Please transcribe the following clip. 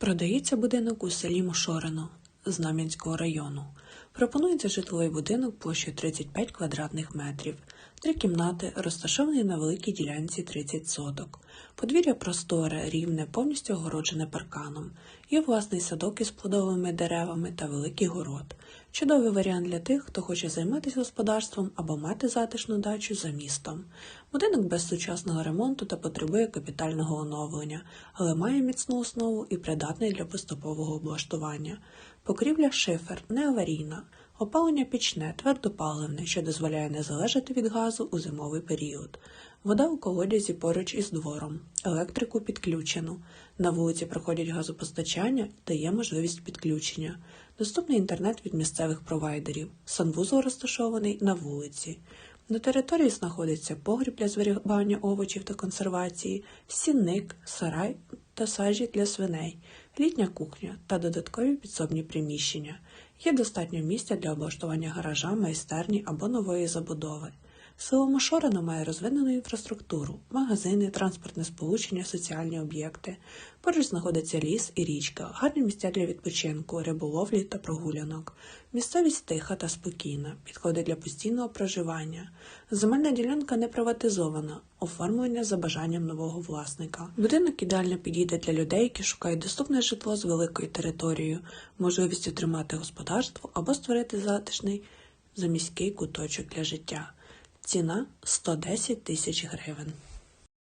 Продається будинок у селі Мошорино Знам'янського району. Пропонується житловий будинок площею 35 квадратних метрів, три кімнати, розташовані на великій ділянці 30 соток. Подвір'я просторе, рівне, повністю огороджене парканом. Є власний садок із плодовими деревами та великий город. Чудовий варіант для тих, хто хоче займатися господарством або мати затишну дачу за містом. Будинок без сучасного ремонту та потребує капітального оновлення, але має міцну основу і придатний для поступового облаштування. Покрівля шифер, не аварійна, опалення пічне, твердопаливне, що дозволяє не залежати від газу у зимовий період. Вода у колодязі поруч із двором, електрику підключену. На вулиці проходять газопостачання та є можливість підключення. Доступний інтернет від місцевих провайдерів. Санвузол розташований на вулиці. На території знаходиться погріб для зберігання овочів та консервації, сінник, сарай та сажі для свиней, літня кухня та додаткові підсобні приміщення. Є достатньо місця для облаштування гаража, майстерні або нової забудови. Село Мошорино має розвинену інфраструктуру, магазини, транспортне сполучення, соціальні об'єкти. Поруч знаходиться ліс і річка, гарні місця для відпочинку, риболовлі та прогулянок. Місцевість тиха та спокійна, підходить для постійного проживання. Земельна ділянка не приватизована, оформлення за бажанням нового власника. Будинок ідеально підійде для людей, які шукають доступне житло з великою територією, можливість отримати господарство або створити затишний заміський куточок для життя. Ціна 110 тисяч гривень.